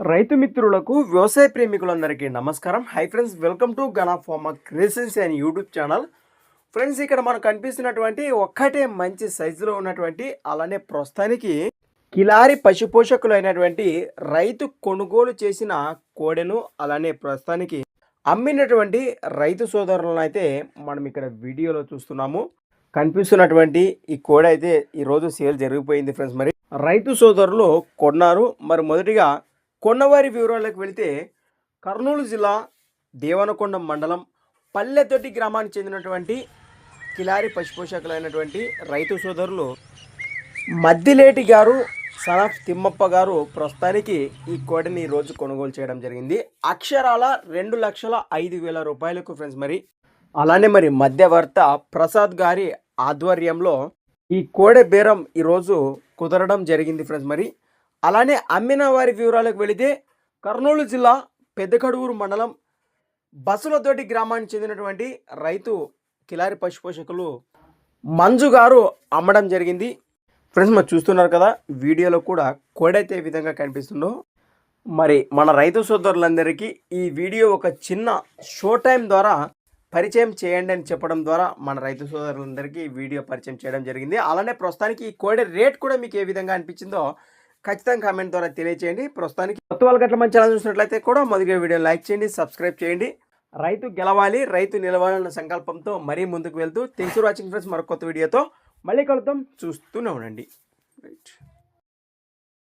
రైతు మిత్రులకు వ్యవసాయ ప్రేమికులందరికీ నమస్కారం. Hi friends welcome to Gana pharma creations and YouTube channel friends ఇక్కడ మనకు కనిపిస్తున్నటువంటి ఒక్కటే మంచి సైజులో ఉన్నటువంటి అలానే ప్రస్తుతానికి కిలారి పశు పోషకులు అయినటువంటి రైతు కొనుగోలు చేసిన కోడెను అలానే ప్రస్తుతానికి అమ్మినటువంటి రైతు సోదరులను అయితే మనం ఇక్కడ వీడియోలో చూస్తున్నాము. కనిపిస్తున్నటువంటి ఈ కోడి అయితే ఈరోజు సేల్ జరిగిపోయింది ఫ్రెండ్స్ మరి. రైతు సోదరులు కొన్నారు. మరి మొదటిగా కొన్నవారి వివరాలకు వెళితే కర్నూలు జిల్లా దేవనకొండ మండలం పల్లెతొట్టి గ్రామానికి చెందినటువంటి కిలారి పశుపోషకులైనటువంటి రైతు సోదరులు మద్దిలేటి గారు సనఫ్ తిమ్మప్ప గారు ప్రస్తుతానికి ఈ కోడిని ఈ రోజు కొనుగోలు చేయడం జరిగింది. అక్షరాల రెండు లక్షల ఐదు వేల రూపాయలకు ఫ్రెండ్స్ మరి. అలానే మరి మధ్యవర్త ప్రసాద్ గారి ఆధ్వర్యంలో ఈ కోడె బేరం ఈరోజు కుదరడం జరిగింది ఫ్రెండ్స్ మరి. అలానే అమ్మిన వారి వివరాలకు వెళితే కర్నూలు జిల్లా పెద్దకడుగురు మండలం బసులతోటి గ్రామానికి చెందినటువంటి రైతు కిలారి పశుపోషకులు మంజు గారు అమ్మడం జరిగింది. ఫ్రెండ్స్ మరి చూస్తున్నారు కదా వీడియోలో కూడా కోడైతే ఏ విధంగా కనిపిస్తుందో. మరి మన రైతు సోదరులందరికీ ఈ వీడియో ఒక చిన్న షో టైం ద్వారా పరిచయం చేయండి అని చెప్పడం ద్వారా మన రైతు సోదరులందరికీ ఈ వీడియో పరిచయం చేయడం జరిగింది. అలానే ప్రస్తుతానికి ఈ కోడె రేట్ కూడా మీకు ఏ విధంగా అనిపించిందో ఖచ్చితంగా కామెంట్ ద్వారా తెలియచేయండి. ప్రస్తుతానికి కొత్త వాళ్ళకి గట్ల మంచి ఛానల్ చూసినట్లయితే కూడా మొదటి వీడియో లైక్ చేయండి సబ్స్క్రైబ్ చేయండి. రైతు గెలవాలి రైతు నిలవాలన్న సంకల్పంతో మరీ ముందుకు వెళ్తూ. థింక్స్ వాచింగ్ ఫ్రెండ్స్ మరొక కొత్త వీడియోతో మళ్ళీ కలుద్దాం. చూస్తూనే ఉండండి. రైట్